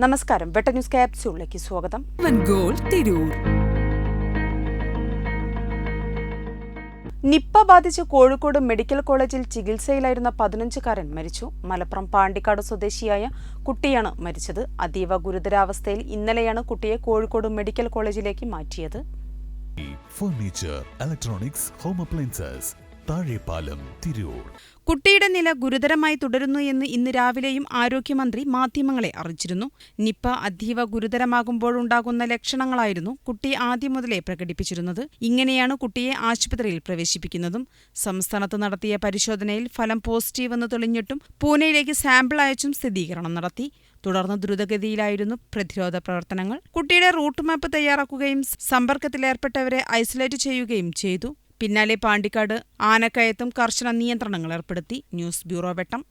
നമസ്കാരം. വെട്ട ന്യൂസ് ക്യാപ്സ്യൂളിലേക്ക് സ്വാഗതം. Goal Tirur. Nipah ബാധിച്ച് കോഴിക്കോട് മെഡിക്കൽ കോളേജിൽ ചികിത്സയിലായിരുന്ന പതിനഞ്ചുകാരൻ മരിച്ചു. മലപ്പുറം പാണ്ടിക്കാട് സ്വദേശിയായ കുട്ടിയാണ് മരിച്ചത്. അതീവ ഗുരുതരാവസ്ഥയിൽ ഇന്നലെയാണ് കുട്ടിയെ കോഴിക്കോട് മെഡിക്കൽ കോളേജിലേക്ക് മാറ്റിയത്. Furniture electronics home appliances Thazhepalam Tirur. കുട്ടിയുടെ നില ഗുരുതരമായി തുടരുന്നു എന്ന് ഇന്ന് രാവിലെയും ആരോഗ്യമന്ത്രി മാധ്യമങ്ങളെ അറിയിച്ചിരുന്നു. നിപ്പ അതീവ ഗുരുതരമാകുമ്പോഴുണ്ടാകുന്ന ലക്ഷണങ്ങളായിരുന്നു കുട്ടി ആദ്യം മുതലേ പ്രകടിപ്പിച്ചിരുന്നത്. ഇങ്ങനെയാണ് കുട്ടിയെ ആശുപത്രിയിൽ പ്രവേശിപ്പിക്കുന്നതും. സംസ്ഥാനത്ത് നടത്തിയ പരിശോധനയിൽ ഫലം പോസിറ്റീവ് എന്ന് തെളിഞ്ഞിട്ടും പൂനെയിലേക്ക് സാമ്പിൾ അയച്ചും സ്ഥിരീകരണം നടത്തി. തുടർന്ന് ദ്രുതഗതിയിലായിരുന്നു പ്രതിരോധ പ്രവർത്തനങ്ങൾ. കുട്ടിയുടെ റൂട്ട് മാപ്പ് തയ്യാറാക്കുകയും സമ്പർക്കത്തിലേർപ്പെട്ടവരെ ഐസൊലേറ്റ് ചെയ്യുകയും ചെയ്തു. പിന്നാലെ പാണ്ടിക്കാട് ആനക്കയത്തും കർശന നിയന്ത്രണങ്ങൾ ഏർപ്പെടുത്തി. News bureau Vettam.